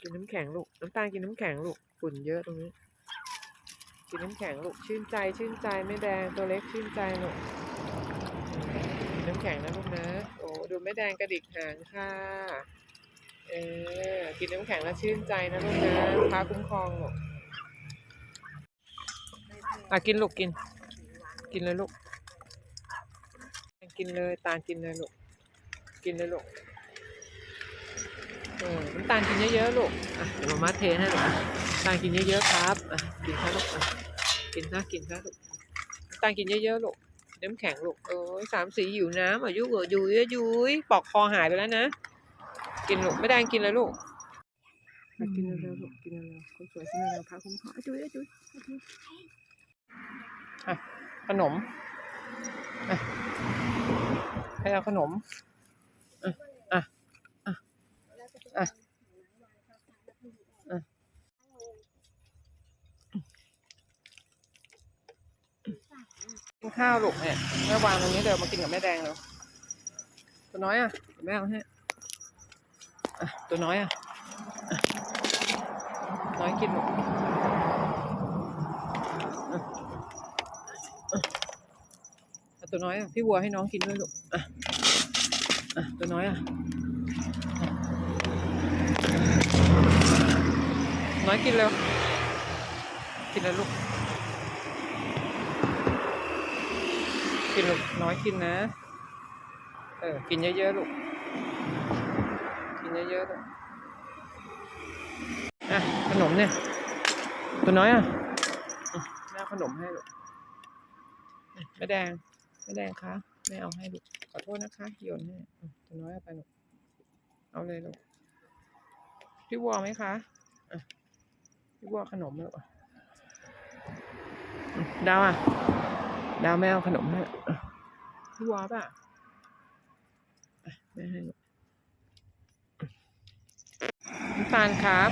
กินน้ำแข็งลูก น้ำตาลกินน้ำแข็งลูกฝุ่นเยอะตรงนี้ กินน้ำแข็งลูก ชื่นใจ ชื่นใจไม่แดง ตัวเล็กชื่นใจลูก กินน้ำแข็งนะลูกนะ โอ้ดูไม่แดงกระดิกหางค่ะ เออ กินน้ำแข็งแล้วชื่นใจนะลูกนะพาคุ้มครองลูกอะกินลูกกิน กินเลยลูก กินเลย ตาลกินเลยลูก กินเลยลูก น้ำตาลกินเยอะๆลูกอะเดี๋ยวมามาเทให้ลูกน้ำตาลกินเยอะๆครับอะกินซะลูกอะกินซะกินซะลูกน้ำตาลกินเยอะๆลูกน้ำแข็งลูกโอ้ยสามสีหิวน้ำอะยุกเหรอยุยอะยุยปอกคอหายไปแล้วนะ กินลูกไม่ได้กินเลยลูกกินเร็วๆลูกกินเร็วๆคนสวยกินเร็วๆพาคุ้มคองอะจุยจุยอะจุยอะขนมอะให้เอาขนม อะ อะ อะ อะอะกินข้าวลูกเนี่ยแม่วางตรงนี้เดี๋ยวมากินกับแม่แดงแล้วตัวน้อยอะเดี๋ยวแม่เอาให้อะตัวน้อยอะอะน้อยกินลูกอะตัวน้อยอะพี่วัวให้น้องกินด้วยลูกอะอะตัวน้อยอะอะ น้อยกินเร็ว กินเลยลูก กินลูกน้อยกินนะ เออ กินเยอะๆลูก กินเยอะๆลูกอะ ขนมเนี่ย ตัวน้อยอะแม่เอาขนมให้ลูกแม่แดงแม่แดงคะแม่เอาให้ลูก ขอโทษนะคะ โยนให้ตัวน้อยเอาไปลูก เอาเลยลูก พี่วัวไหมคะอะพี่วัวขนมลูกอะอืมดาวอะ ดาวแม่เอาขนมให้อะพี่วอป่ะอะแม่ให้ลูกน้ำตาลครับ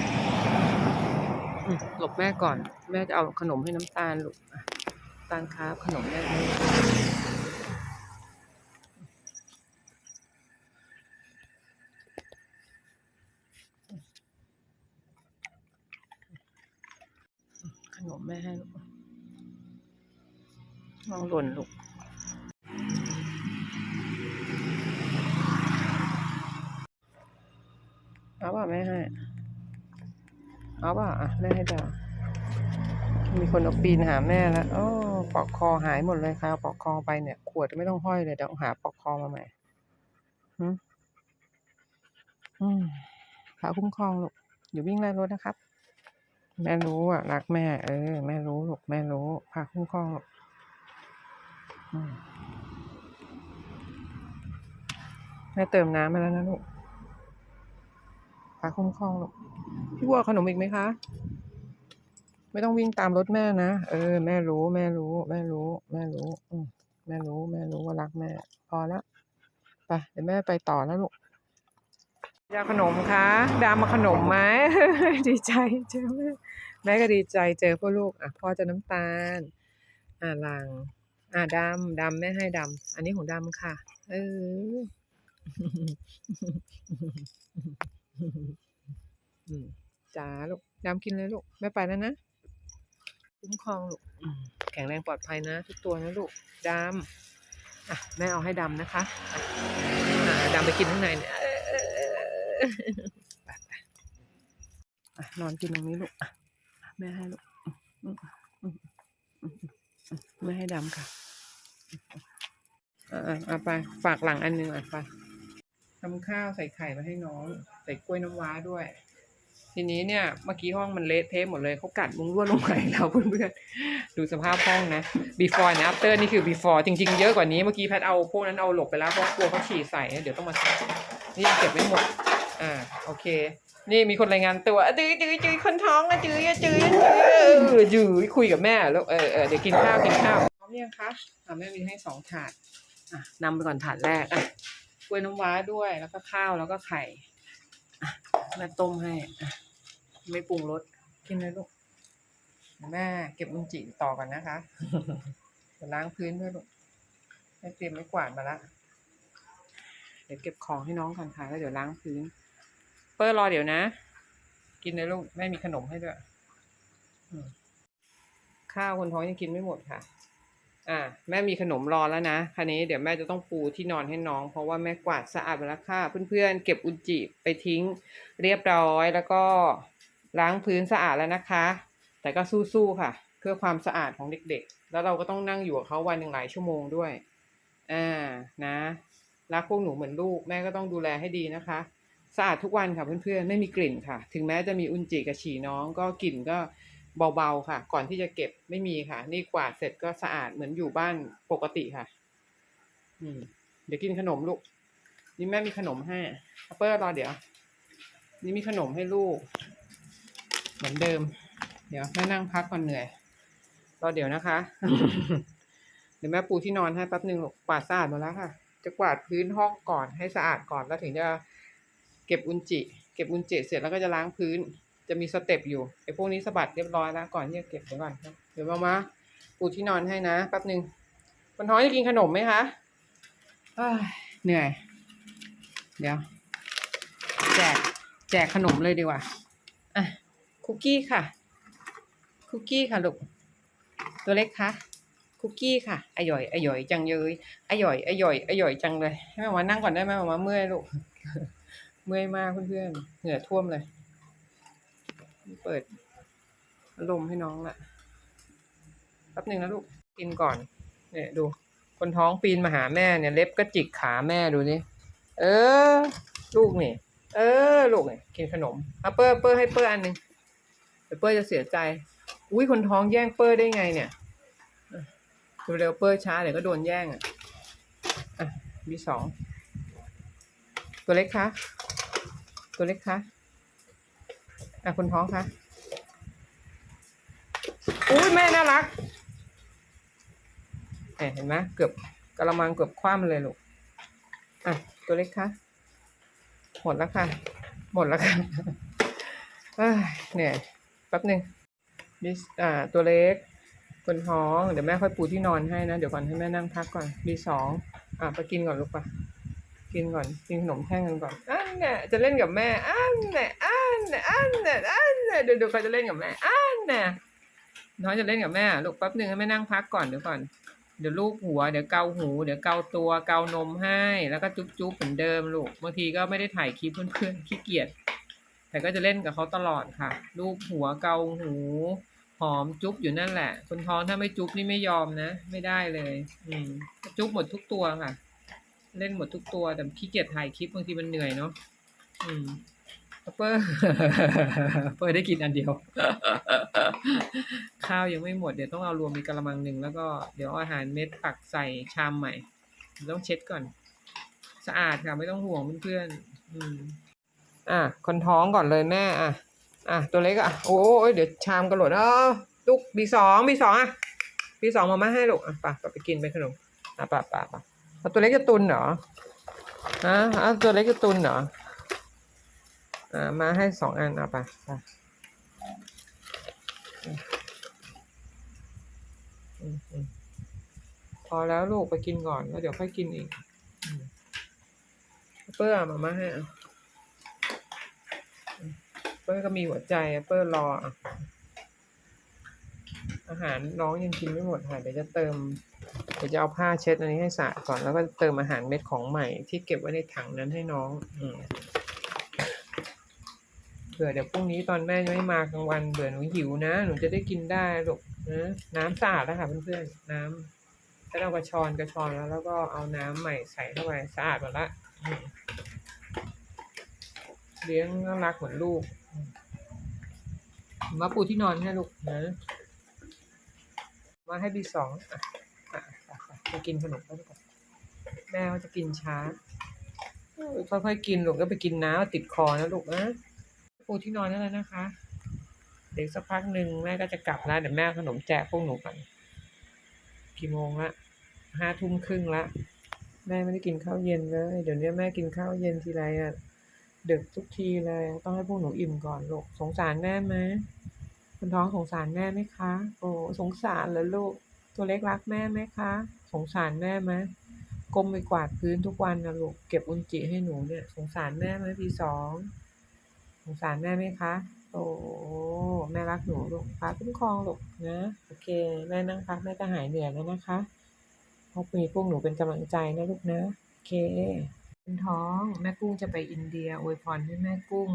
อืมหลบแม่ก่อน แม่จะเอาขนมให้น้ำตาลลูกอะน้ำตาลครับขนมแม่ นมแม่ให้ลูกมองหล่นลูกเอาป่ะแม่ให้ เอาป่ะอะแม่ให้ดาวมีคนเอาปีนหาแม่แล้วโอ้ปลอกคอหายหมดเลยค่ะเอาปลอกคอไปเนี่ย ขวดไม่ต้องห้อยเลยเดี๋ยวหาปลอกคอมาใหม่หืมอืมขาคุ้มครองลูก อย่าวิ่งไล่รถนะครับ แม่รู้อะ รักแม่ เออ แม่รู้ลูกแม่รู้พาคุ้มครองลูกแม่เติมน้ำมาแล้วนะลูกพาคุ้มครองลูกพี่บัวขนมอีกไหมคะ ไม่ต้องวิ่งตามรถแม่นะ เออ แม่รู้ แม่รู้ แม่รู้ แม่รู้ อืมแม่รู้ แม่รู้ว่ารักแม่ พอแล้วไปเดี๋ยวแม่ไปต่อแล้วลูก ยาขนมคะดามาขนมไหมดีใจเจอแม่แม่ก็ดีใจเจอพ่อลูกอะพ่อจะน้ำตาล อ่าลังอ่าดำดำแม่ให้ดำอันนี้ของดำค่ะ เออจ้าลูกดำกินเลยลูกแม่ไปแล้วนะคุ้มครองลูกแข็งแรงปลอดภัยนะ ทุกตัวนะลูกดำอะแม่เอาให้ดำนะคะอะอะดำไปกินข้างในเนี่ย นอนกินตรงนี้ลูกแม่ให้ลูกแม่ให้ดำค่ะอะอะเอาไปฝากหลังอันหนึงอะไปทำข้าวใส่ไข่มาให้น้อง ใส่กล้วยน้ำว้าด้วย ทีนี้เนี่ยเมื่อกี้ห้องมันเละเทะหมดเลยเขากัดมุ้งลวลงไปแล้วเพื่อนๆดูสภาพห้องนะ before นะ after นี่คือ before จริง ๆ เยอะกว่านี้เมื่อกี้แพทเอาพวกนั้นเอาหลบไปแล้วเพราะกลัวเขาฉี่ใส่เดี๋ยวต้องมาซักนี่ยังเก็บไม่หมด อ่าโอเค นี่มีคนรายงานตัวอะจื้อจื้อจื้อคนท้องอะจื้ออะจื้อจื้อเออจื้อคุยกับแม่แล้วเออเออเดี๋ยวกินข้าวกินข้าวพร้อมยังคะอะแม่มีให้สองถาดอะนำไปก่อนถาดแรกอะกล้วยน้ำว้าด้วยแล้วก็ข้าวแล้วก็ไข่อะแม่ต้มให้อะไม่ปรุงรสกินเลยลูกแม่เก็บอุนจิต่อกันนะคะเดี๋ยวล้างพื้นด้วยลูกแม่เตรียมไม้กวาดมาละเดี๋ยวเก็บของให้น้องก่อนค่ะแล้วเดี๋ยวล้างพื้น อร์รอเดี๋ยวนะ กินเลยลูกแม่มีขนมให้ด้วยข้าวคนท้องยังกินไม่หมดค่ะ อ่า แม่มีขนมรอแล้วนะคันนี้เดี๋ยวแม่จะต้องปูที่นอนให้น้อง เพราะว่าแม่กวาดสะอาดไปแล้วค่ะเพื่อนๆเก็บอุจจิไปทิ้ง เรียบร้อยแล้วก็ล้างพื้นสะอาดแล้วนะคะ แต่ก็สู้ๆค่ะ เพื่อความสะอาดของเด็กๆ แล้วเราก็ต้องนั่งอยู่กับเขาวันหนึ่งหลายชั่วโมงด้วย อ่า นะ รักพวกหนูเหมือนลูก แม่ก็ต้องดูแลให้ดีนะคะ สะอาดทุกวันค่ะเพื่อนๆ ไม่มีกลิ่นค่ะ ถึงแม้จะมีอุจจิกับฉี่น้องก็กลิ่นก็เบาๆค่ะ ก่อนที่จะเก็บไม่มีค่ะ นี่กวาดเสร็จก็สะอาดเหมือนอยู่บ้านปกติค่ะ อืม เดี๋ยวกินขนมลูก นี่แม่มีขนมให้อัปเปอร์รอเดี๋ยว นี่มีขนมให้ลูก เหมือนเดิม เดี๋ยวแม่นั่งพักก่อนเหนื่อย รอเดี๋ยวนะคะ เดี๋ยวแม่ปูที่นอนให้แป๊บหนึ่งลูกกวาดสะอาดหมดแล้วค่ะ จะกวาดพื้นห้องก่อนให้สะอาดก่อนแล้วถึงจะ เก็บอุจจิ เก็บอุจจิเสร็จแล้วก็จะล้างพื้น จะมีสเต็ปอยู่ไอ้พวกนี้สะบัดเรียบร้อยแล้วก่อนที่จะเก็บเดี๋ยวก่อนครับเดี๋ยวมามาปูที่นอนให้นะแป๊บหนึ่งคนท้องจะกินขนมไหมคะเหนื่อย เดี๋ยว แจกแจกขนมเลยดีกว่าอะคุกกี้ค่ะ คุกกี้ค่ะลูกตัวเล็กคะคุกกี้ค่ะอร่อยอร่อยจังเลยอร่อยอร่อยอร่อยจังเลยให้แมามานั่งก่อนได้ไหมมามาเมื่อยลูก เมื่อยมากเพื่อนๆ เหงื่อท่วมเลย เปิดพัดลมให้น้องละแป๊บหนึ่งนะลูก กินก่อน เนี่ยดู คนท้องปีนมาหาแม่เนี่ย เล็บก็จิกขาแม่ดูนี่ เออ ลูกนี่ เออ ลูกนี่กินขนมเอาเปอร์เปอร์ให้เปอร์อันหนึ่งเดี๋ยวเปอร์จะเสียใจ อุ้ยคนท้องแย่งเปอร์ได้ไงเนี่ยดูเร็วเปอร์ช้าเดี๋ยวก็โดนแย่งอะ อะมีสอง ตัวเล็กคะ ตัวเล็กคะอะคนท้องคะอุ้ยแม่น่ารักเห็นเห็นไหมเกือบกระมังเกือบคว่ำเลยลูก อะ ตัวเล็กคะหมดแล้วค่ะ หมดแล้วค่ะเนื่ยแป๊บหนึ่งบิสอ่า ตัวเล็กคนท้อง เดี๋ยวแม่ค่อยปูที่นอนให้นะ เดี๋ยวก่อนให้แม่นั่งพักก่อนบีสองอะไปกินก่อนลูกปะ กินก่อนกินขนมแท่งกันก่อนอันเนี่ยจะเล่นกับแม่อันเนี่ยอันเนี่ยอันเนี่ยอันเนี่ยเดี๋ยวเดี๋ยวเขาจะเล่นกับแม่อันเนี่ยน้องจะเล่นกับแม่ลูกแป๊บหนึ่งให้แม่นั่งพักก่อนเดี๋ยวก่อนเดี๋ยวลูกหัวเดี๋ยวเกาหู เดี๋ยวเกาตัวเกานมให้ แล้วก็จุ๊บจุ๊บเหมือนเดิมลูกบางทีก็ไม่ได้ถ่ายคลิปเพื่อนๆขี้เกียจแต่ก็จะเล่นกับเขาตลอดค่ะลูกหัวเกาหูหอมจุ๊บอยู่นั่นแหละ คนท้องถ้าไม่จุ๊บนี่ไม่ยอมนะ ไม่ได้เลย อืมจุ๊บหมดทุกตัวค่ะ เล่นหมดทุกตัวแต่ขี้เกียจถ่ายคลิปบางทีมันเหนื่อยเนาะอืมเปอร์เปอร์ได้กินอันเดียว ข้าวยังไม่หมดเดี๋ยวต้องเอารวมมีกระมังหนึ่งแล้วก็เดี๋ยวเอาอาหารเม็ดตักใส่ชามใหม่ ต้องเช็ดก่อน สะอาดค่ะไม่ต้องห่วงเพื่อนๆอืมอะคนท้องก่อนเลยแม่อะอะตัวเล็กอะโอ้ยเดี๋ยวชามกระโดดเออลูกบีสองบีสองอะบีสองมาม่าให้ลูกอะไป่ะไปกินไปขนมอะป่ะป่ะป่ะ เอาตัวเล็กจะตุนเหรอฮะเอาตัวเล็กจะตุนเหรออ่ามาให้สองอันเอาไปไปพอแล้วลูกไปกินก่อนแล้วเดี๋ยวค่อยกินอีกเปิ้ลเอมามาให้เปิ้ลก็มีหัวใจเปิ้ลรออาหารน้องยังกินไม่หมดค่ะเดี๋ยวจะเติม เดี๋ยวจะเอาผ้าเช็ดอันนี้ให้สะอาดก่อนแล้วก็เติมอาหารเม็ดของใหม่ที่เก็บไว้ในถังนั้นให้น้องอืมเผื่อเดี๋ยวพรุ่งนี้ตอนแม่ยังไม่มากลางวันเบื่อหนูหิวนะหนูจะได้กินได้ลูกนะน้ำสะอาดแล้วค่ะเพื่อนๆน้ำถ้าเรากระชอนกระชอนแล้ว แล้วก็เอาน้ำใหม่ใส่เข้าไปสะอาดหมดละเลี้ยงน่ารักเหมือนลูกมาปูที่นอนให้ลูกนะ มาให้บีสองอะ ไปกินขนมกันก่อนแม่เขาจะกินช้าค่อยๆกินลูกก็ไปกินน้ำติดคอนะลูกนะปูที่นอนนั่นแล้วนะคะ เดี๋ยวสักพักหนึ่งแม่ก็จะกลับแล้วเดี๋ยวแม่ขนมแจกพวกหนูก่อนกี่โมงละห้าทุ่มครึ่งละแม่ไม่ได้กินข้าวเย็นเลยเดี๋ยวนี้แม่กินข้าวเย็นทีไรอะดึกทุกทีเลยต้องให้พวกหนูอิ่มก่อนลูกสงสารแม่ไหมคุณท้องสงสารแม่ไหมคะ โอ้สงสารเหรอลูกตัวเล็กรักแม่ไหมคะ สงสารแม่ไหมก้มไปกวาดพื้นทุกวันนะลูกเก็บอุจจิให้หนูเนี่ย สงสารแม่ไหมพี่สองสงสารแม่ไหมคะ โอ้แม่รักหนูลูกฟ้าคุ้มครองลูกนะโอเค แม่นั่งพักแม่ก็หายเหนื่อยแล้วนะคะพวกมีพวกหนูเป็นกำลังใจนะลูกนะโอเคเป็นท้องแม่กุ้งจะไปอินเดียอวยพรให้แม่กุ้ง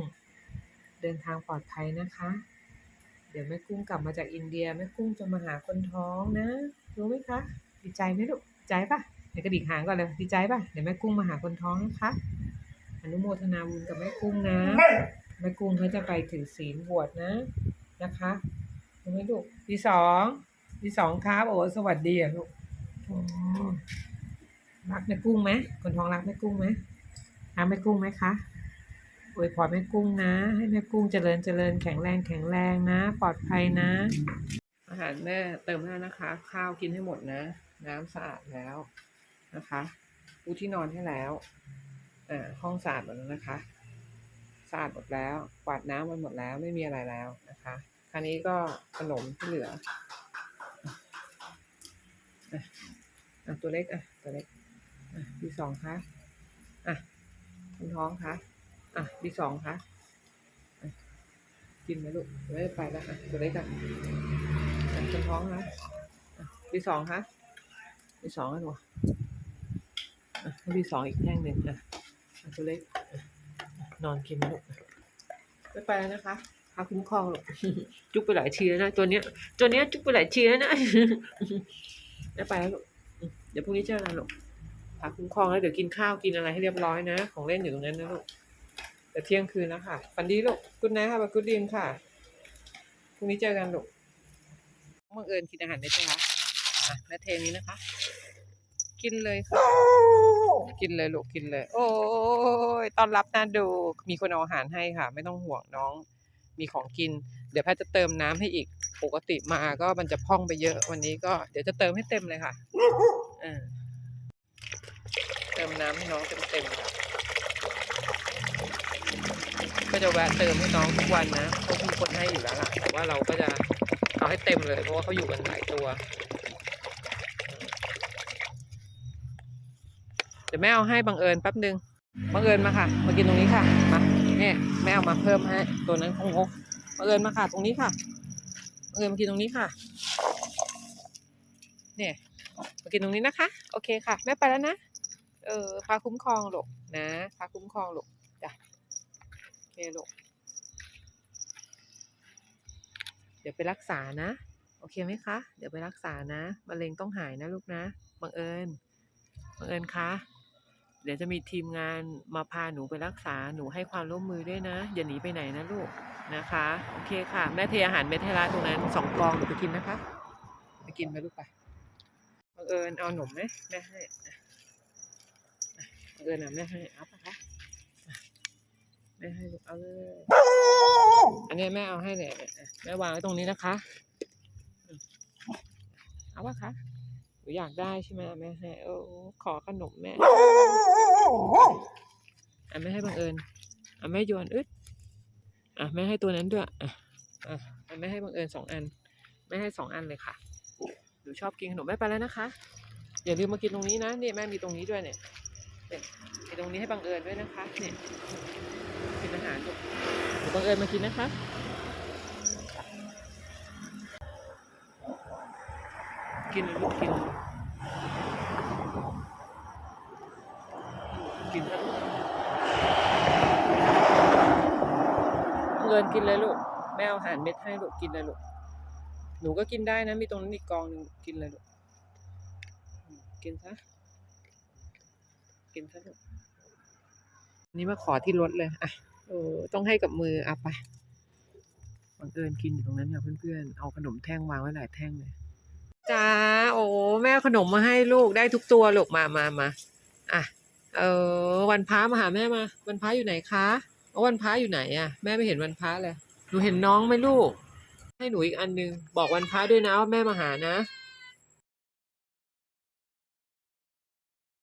เดินทางปลอดภัยนะคะ เดี๋ยวแม่กุ้งกลับมาจากอินเดียแม่กุ้งจะมาหาคนท้องนะ รู้ไหมคะ ดีใจไหมลูกดีใจปะเดี๋ยวกระดิกหางก่อนเลยดีใจปะเดี๋ยวแม่กุ้งมาหาคนท้องนะคะอนุโมทนาบุญกับแม่กุ้งนะ แม่กุ้งเขาจะไปถือศีลบวชนะนะคะเห็นไหมลูกทีสองทีสองครับโอ้สวัสดีอะลูกโอ้รักแม่กุ้งไหมคนท้องรักแม่กุ้งไหมรักแม่กุ้งไหมคะอวยพรแม่กุ้งนะ ให้แม่กุ้งเจริญเจริญแข็งแรงแข็งแรงนะ ปลอดภัยนะ อาหารแม่เติมแล้วนะคะ ข้าวกินให้หมดนะ น้ำสะอาดแล้วนะคะปูที่นอนให้แล้วอ่าห้องสะอาดหมดแล้วนะคะสะอาดหมดแล้วกวาดน้ำมันหมดแล้วไม่มีอะไรแล้วนะคะคราวนี้ก็ขนมที่เหลืออะตัวเล็กอะตัวเล็กอะดีสองคะอะคุณท้องคะอะดีสองคะะกินไหมลูกไม่ไปแล้วอะตัวเล็กอะคุณท้องนะอะดีสองคะ ดีสองอะหนูอะให้ดีสองอีกแท่งหนึ่งอะอะตัวเล็กนอนกินลูกไม่ไปแล้วนะคะพาคุ้มครองลูกจุกไปหลายทีแล้วนะตัวเนี้ย ตัวเนี้ยจุกไปหลายทีแล้วนะไม่ไปแล้วลูกเดี๋ยวพรุ่งนี้เจอกันลูกพาคุ้มครองแล้วเดี๋ยวกินข้าวกินอะไรให้เรียบร้อยนะ ของเล่นอยู่ตรงนั้นนะลูกแต่เที่ยงคืนแล้วค่ะฝันดีลูกกุ๊ดไนท์ค่ะกุ๊ดดีมค่ะพรุ่งนี้เจอกันลูกบังเอิญกินอาหารได้ใช่ไหมอะแม่เทนี้นะคะ กินเลยค่ะกินเลยลูกกินเลย โอ้ยต้อนรับน่าดูมีคนเอาอาหารให้ค่ะ ไม่ต้องห่วงน้อง มีของกิน เดี๋ยวแพทย์จะเติมน้ำให้อีกปกติมาก็มันจะพองไปเยอะวันนี้ก็เดี๋ยวจะเติมให้เต็มเลยค่ะเออเติมน้ำให้น้องเต็มเต็มๆค่ะก็จะแวะเติมให้น้องทุกวันนะเพราะมีคนให้อยู่แล้วล่ะแต่ว่าเราก็จะเอาให้เต็มเลย เพราะว่าเขาอยู่กันหลายตัว เดี๋ยวแม่เอาให้บังเอิญแป๊บนึงบังเอิญมาค่ะ มากินตรงนี้ค่ะมาเนี่ยแม่เอามาเพิ่มให้ตัวนั้นคงงกบังเอิญมาค่ะ ตรงนี้ค่ะบังเอิญมากินตรงนี้ค่ะเนี่ยมากินตรงนี้นะคะ โอเคค่ะ แม่ไปแล้วนะเออพาคุ้มครองหลกนะพาคุ้มครองหลกจ้ะโอเคหลกเดี๋ยวไปรักษานะโอเคไหมคะ เดี๋ยวไปรักษานะมะเร็งต้องหายนะลูกนะบังเอิญบังเอิญคะ เดี๋ยวจะมีทีมงานมาพาหนูไปรักษาหนูให้ความร่วมมือด้วยนะ อย่าหนีไปไหนนะลูกนะคะ โอเคค่ะ แม่เทอาหารเม็ดให้ร้านตรงนั้นสองกองไปกินนะคะ ไปกินไปลูกไปบังเอิญเอาหนมไหมแม่ให้อะอะบังเอิญอะแม่ให้เอาปะคะอะแม่ให้ลูกเอาเลยอันนี้แม่เอาให้เลยอะอะแม่วางไว้ตรงนี้นะคะ เอาปะคะ นูอยากได้ใช่ไหมแม่ให้โอ้ขอขนมแม่อะแม่ให้บังเอิญอะแม่โยนอึดอะแม่ให้ตัวนั้นด้วยอะอะแม่ให้บังเอิญสองอันแม่ให้สองอันเลยค่ะหนูชอบกินขนมแม่ไปแล้วนะคะ อย่าลืมมากินตรงนี้นะนี่แม่มีตรงนี้ด้วยเนี่ยเนี่ยมีตรงนี้ให้บังเอิญด้วยนะคะเนี่ยกินอาหารลูกเดี๋ยวบังเอิญมากินนะคะ กินลูกกิน กินเงินกินเลยลูก แม่เอาอาหารเม็ดให้ลูกกินเลยลูก หนูก็กินได้นะ มีตรงนั้นอีกกองหนึ่งกินเลยลูก กินซะ กินซะลูกนี่มาขอที่รถเลยอะเออต้องให้กับมืออะไปบังเอิญกินอยู่ตรงนั้นค่ะเพื่อนๆ เอาขนมแท่งวางไว้หลายแท่งเลย จ้าโอ้แม่ขนมมาให้ลูกได้ทุกตัวลูกมามามาอะเออวันพ้ามาหาแม่มา วันพ้าอยู่ไหนคะเอาวันพ้าอยู่ไหนอะ แม่ไม่เห็นวันพ้าเลยหนูเห็นน้องไหมลูก ให้หนูอีกอันนึง บอกวันพ้าด้วยนะว่าแม่มาหานะ